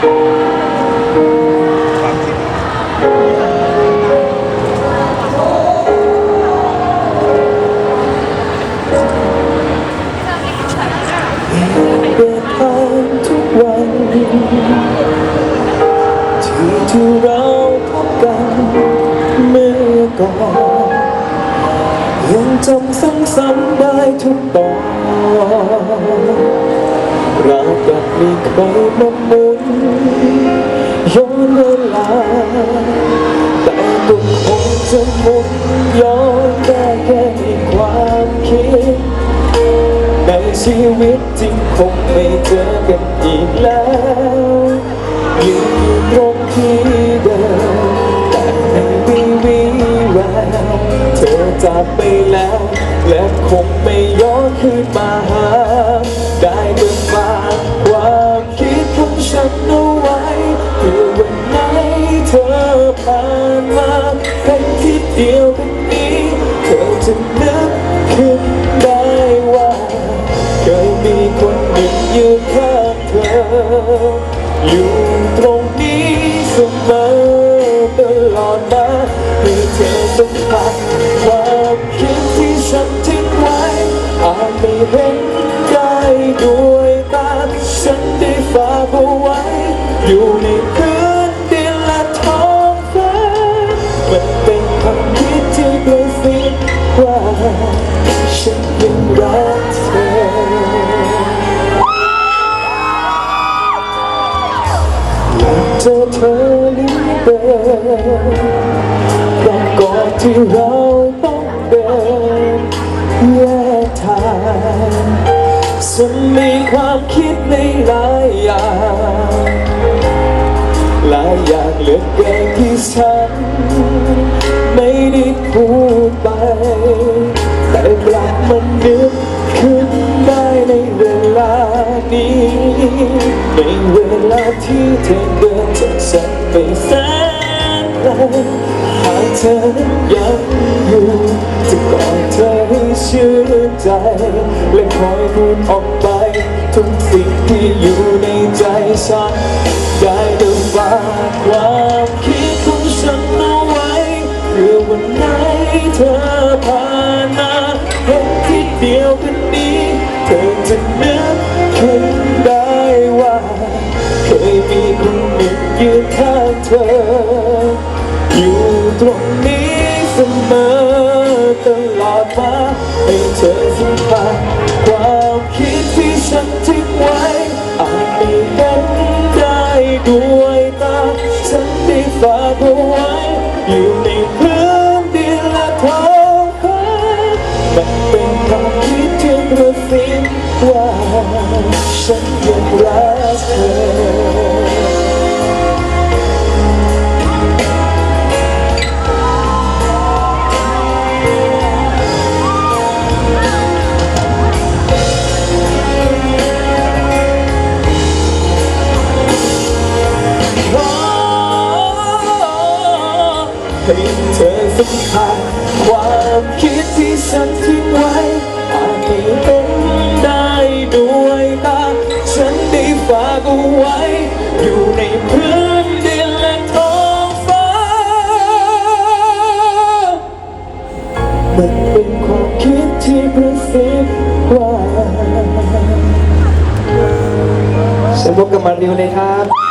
ที่เราพบกันเมื่อก่อนยังจำซ้ำๆได้ทุกตอน ราวกับมีใครมาหมุนย้อนเวลาแต่ก็คงจะหมุนย้อนได้แค่ในความคิด ในชีวิตจริงคงไม่เจอกันอีกแล้วยืนอยู่ตรงที่เดิมแต่ไม่มีวีแววเธอจากไปแล้ว และคงไม่ย้อนคืนมาหาได้เดินมา เดียวกันนี้เธอจะนึกขึ้นได้ว่าเคยมีคนหนึ่งยืนข้างเธอ อยู่ตรงนี้เสมอตลอดมาให้เธอสัมผัสความคิดที่ฉัน ความคิดในหลายอย่างหลายอย่างเหลือเกินที่ฉัน ไม่ได้พูดไป แต่กลับมันนึกขึ้นได้ในเวลานี้ ในเวลาที่เธอเดินจากฉันไปแสนไกลหากเธอยังอยู่จะกอดเธอให้ชื่นใจ และคอยพูดออกไป ทุกสิ่งที่อยู่ในใจฉันได้เดินฝากความคิดของฉันเอาไว้เพื่อวันไหนเธอผ่านมาเห็นที่เดียวกันนี้ เธอจะนึกขึ้นได้ว่า เคยมีคนหนึ่งยืนข้างเธอ อยู่ตรงนี้เสมอตลอดมาให้เธอสัมผัสความคิดที่ฉัน ฉันได้ฝากเอาไว้อยู่ในพื้นดินและท้องฟ้ามันเป็นความคิดที่กระซิบว่าฉันยังรักเธอ อสัมผัสความคิดที่ฉันทิ้งไว้อาจไม่เป็นได้ด้วยตาฉันได้ฝากเอาไว้ อยู่ในพื้นดินและท้องฟ้า มันเป็นความคิดที่กระซิบว่าฉันพบกับมาริวเลยครับ